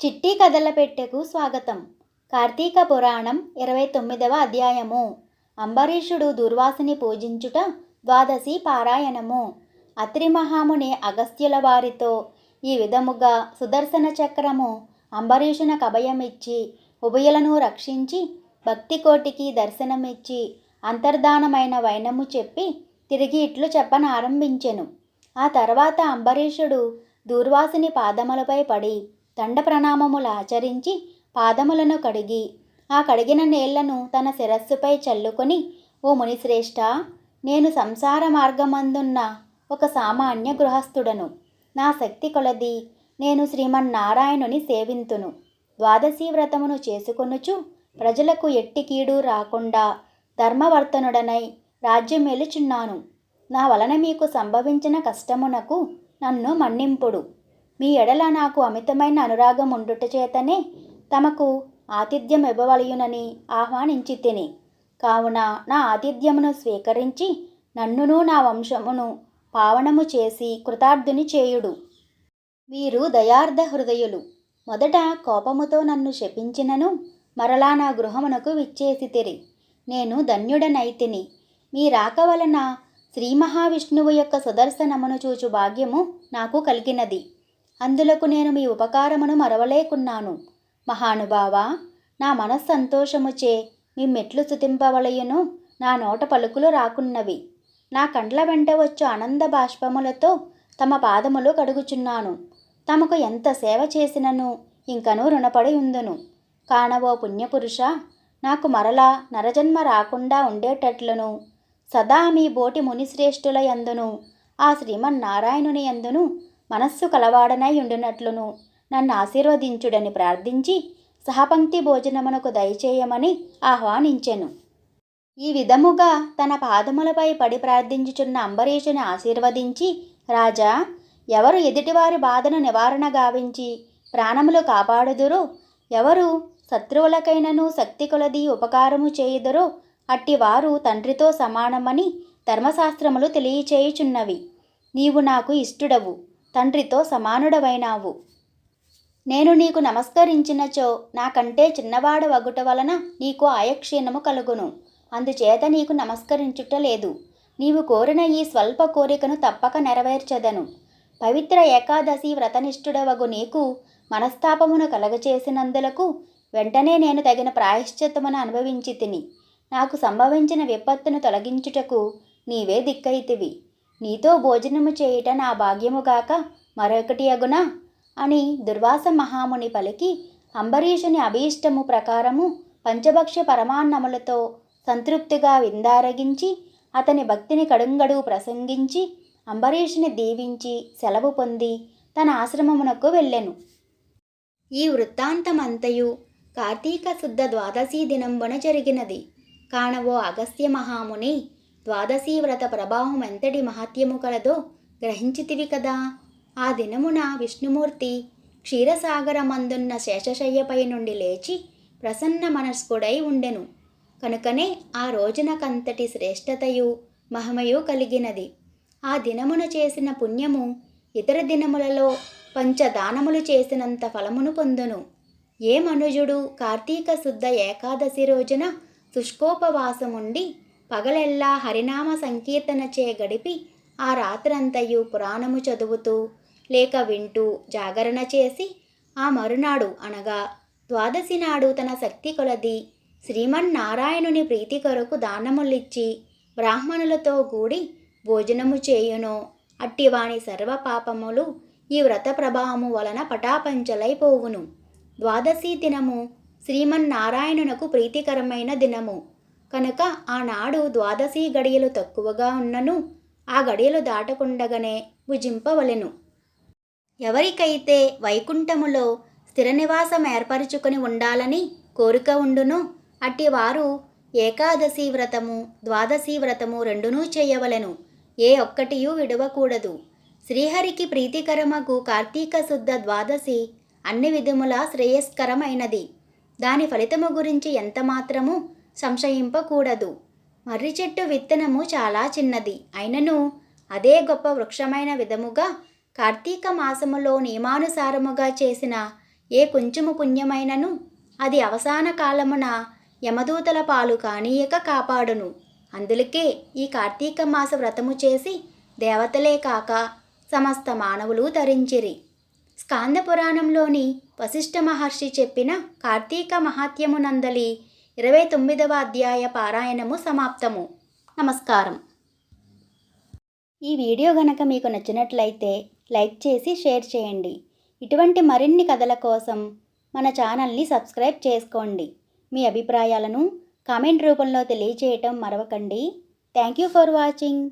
చిట్టి కథల పెట్టెకు స్వాగతం. కార్తీక పురాణం ఇరవై తొమ్మిదవ అధ్యాయము. అంబరీషుడు దుర్వాసుని పూజించుట ద్వాదశి పారాయణము. అత్రి మహాముని అగస్త్యుల వారితో ఈ విధముగా సుదర్శన చక్రము అంబరీషునకు కభయమిచ్చి ఉభయులను రక్షించి భక్తి కోటికి దర్శనమిచ్చి అంతర్ధానమైన వైనము చెప్పి తిరిగి ఇట్లు చెప్పనారంభించెను ఆ తర్వాత అంబరీషుడు దూర్వాసుని పాదములపై పడి దండ ప్రణామములు ఆచరించి పాదములను కడిగి ఆ కడిగిన నీళ్ళను తన శిరస్సుపై చల్లుకొని ఓ మునిశ్రేష్ఠ నేను సంసార మార్గమందున్న ఒక సామాన్య గృహస్థుడను. నా శక్తి కొలది నేను శ్రీమన్నారాయణుని సేవింతును. ద్వాదశీ వ్రతమును చేసుకొనుచు ప్రజలకు ఎట్టి కీడు రాకుండా ధర్మవర్తనుడనై రాజ్యం మెలుచున్నాను. నా వలన మీకు సంభవించిన కష్టమునకు నన్ను మన్నింపుడు. మీ ఎడల నాకు అమితమైన అనురాగం ఉండుట చేతనే తమకు ఆతిథ్యం ఇవ్వవలయునని ఆహ్వానించి తిని. కావున నా ఆతిథ్యమును స్వీకరించి నన్నును నా వంశమును పావనము చేసి కృతార్థుని చేయుడు. వీరు దయార్థ హృదయులు. మొదట కోపముతో నన్ను శపించినను మరలా నా గృహమునకు విచ్చేసి తిరి. నేను ధన్యుడనైతిని మీ రాక వలన శ్రీ మహావిష్ణువు యొక్క సుదర్శనమును చూచు భాగ్యము నాకు కలిగినది. అందులకు నేను మీ ఉపకారమును మరవలేకున్నాను. మహానుభావ నా మనస్సంతోషముచే మీ మెట్లు స్థుతింపవలయును నా నోట పలుకులు రాకున్నవి. నా కండ్ల వెంట వచ్చు ఆనంద బాష్పములతో తమ పాదములు కడుగుచున్నాను. తమకు ఎంత సేవ చేసినను ఇంకనూ రుణపడి ఉందును కానవో పుణ్యపురుష నాకు మరలా నరజన్మ రాకుండా ఉండేటట్లును. సదా మీ బోటి మునిశ్రేష్ఠుల యందును ఆ శ్రీమన్నారాయణుని యందును మనస్సు కలవాడనై ఉండునట్లును. నన్ను ఆశీర్వదించుడని ప్రార్థించి సహపంక్తి భోజనమునకు దయచేయమని ఆహ్వానించెను. ఈ విధముగా తన పాదములపై పడి ప్రార్థించుచున్న అంబరీషుని ఆశీర్వదించి రాజా ఎవరు ఎదుటివారి బాధను నివారణ గావించి ప్రాణములు కాపాడుదురు? ఎవరు శత్రువులకైనను శక్తి కొలది ఉపకారము చేయుదురో? అట్టివారు తండ్రితో సమానమని ధర్మశాస్త్రములు తెలియచేయుచున్నవి. నీవు నాకు ఇష్టుడవు. తండ్రితో సమానుడవైనావు. నేను నీకు నమస్కరించినచో నాకంటే చిన్నవాడు వగుట వలన నీకు ఆయక్షీణము కలుగును. అందుచేత నీకు నమస్కరించుట లేదు. నీవు కోరిన ఈ స్వల్ప కోరికను తప్పక నెరవేర్చదను. పవిత్ర ఏకాదశి వ్రతనిష్ఠుడవగు నీకు మనస్తాపమును కలగచేసినందులకు వెంటనే నేను తగిన ప్రాయశ్చిత్తమును అనుభవించి తిని నాకు సంభవించిన విపత్తును తొలగించుటకు నీవే దిక్కైతివి నీతో భోజనము చేయుట నా భాగ్యముగాక మరొకటి అగునా? అని దుర్వాస మహాముని పలికి అంబరీషుని అభీష్టము ప్రకారము పంచభక్ష పరమాన్నములతో సంతృప్తిగా విందారగించి అతని భక్తిని కడుంగడు ప్రసంగించి అంబరీషుని దీవించి సెలవు పొంది తన ఆశ్రమమునకు వెళ్ళెను. ఈ వృత్తాంతమంతయు కార్తీక శుద్ధ ద్వాదశీ దినంబున జరిగినది. కానవో అగస్త్య మహాముని ద్వాదశీ వ్రత ప్రభావం ఎంతటి మహత్యము కలదో గ్రహించితివి కదా. ఆ దినమున విష్ణుమూర్తి క్షీరసాగరమందున్న శేషశయ్యపై నుండి లేచి ప్రసన్న మనస్కుడై ఉండెను. కనుకనే ఆ రోజునకంతటి శ్రేష్టతయు మహమయు కలిగినది. ఆ దినమున చేసిన పుణ్యము ఇతర దినములలో పంచదానములు చేసినంత ఫలమును పొందును. ఏ మనుజుడు కార్తీక శుద్ధ ఏకాదశి రోజున శుష్కోపవాసముండి పగలెల్లా హరినామ సంకీర్తనచే గడిపి ఆ రాత్రంతయు పురాణము చదువుతూ లేక వింటూ జాగరణ చేసి ఆ మరునాడు అనగా ద్వాదశి నాడు తన శక్తి కొలది శ్రీమన్నారాయణుని ప్రీతి కొరకు దానములిచ్చి బ్రాహ్మణులతో కూడి భోజనము చేయునో. అట్టివాని సర్వ పాపములు ఈ వ్రత ప్రభావము వలన పటాపంచలైపోవును ద్వాదశి దినము శ్రీమన్నారాయణునకు ప్రీతికరమైన దినము. కనుక ఆనాడు ద్వాదశి గడియలు తక్కువగా ఉన్నను ఆ గడియలు దాటకుండగానే భుజింపవలెను. ఎవరికైతే వైకుంఠములో స్థిర నివాసం ఏర్పరచుకొని ఉండాలని కోరిక ఉండును అట్టి వారు ఏకాదశి వ్రతము ద్వాదశి వ్రతము రెండునూ చేయవలెను. ఏ ఒక్కటియూ విడవకూడదు. శ్రీహరికి ప్రీతికరమగు కార్తీక శుద్ధ ద్వాదశి అన్ని విధముల శ్రేయస్కరమైనది. దాని ఫలితము గురించి ఎంత మాత్రము సంశయింపకూడదు. మర్రి చెట్టు విత్తనము చాలా చిన్నది. అయినను అదే గొప్ప వృక్షమైన విధముగా కార్తీక మాసములో నియమానుసారముగా చేసిన ఏ కొంచెము పుణ్యమైనను అది అవసాన కాలమున యమదూతల పాలు కానీయక కాపాడును. అందులకే ఈ కార్తీక మాస వ్రతము చేసి దేవతలే కాక సమస్త మానవులు ధరించిరి. స్కాంద పురాణంలోని వశిష్ఠ మహర్షి చెప్పిన కార్తీక మహాత్యమునందలి ఇరవై తొమ్మిదవ అధ్యాయ పారాయణము సమాప్తము. నమస్కారం. ఈ వీడియో గనక మీకు నచ్చినట్లయితే లైక్ చేసి షేర్ చేయండి. ఇటువంటి మరిన్ని కథల కోసం మన ఛానల్ని సబ్స్క్రైబ్ చేసుకోండి. మీ అభిప్రాయాలను కామెంట్ రూపంలో తెలియచేయటం మరవకండి. Thank you for watching.